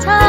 찾아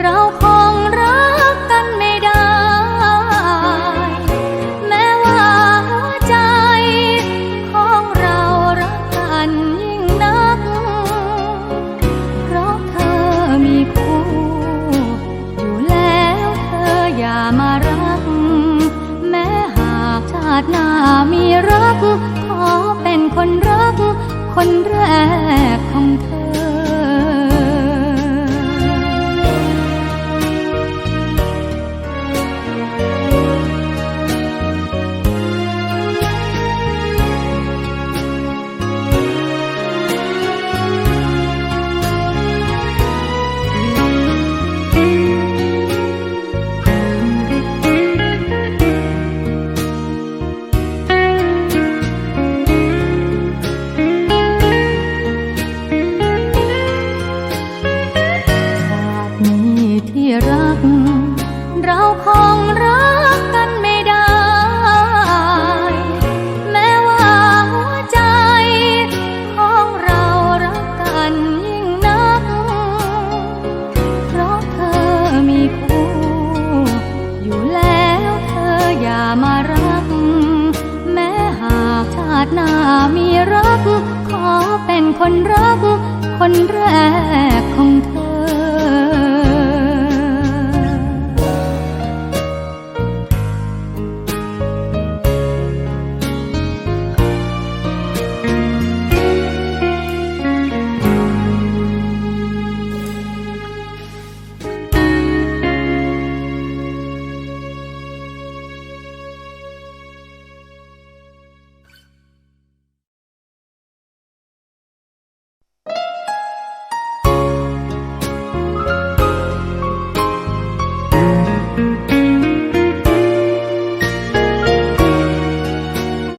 เราคงรักกันไม่ได้ แม้ว่าหัวใจ ของเรารักกันยิ่งนัก เพราะเธอมีคู่ อยู่แล้วเธออย่ามารัก แม้หากชาติหน้ามีรัก ขอเป็นคนรัก คนแรก เราคงรักกันไม่ได้ แม้ว่าหัวใจ ของเรารักกันยิ่งนัก เพราะเธอมีคู่ อยู่แล้วเธออย่ามารัก แม้หากชาติหน้ามีรัก ขอเป็นคนรัก คนแรกของ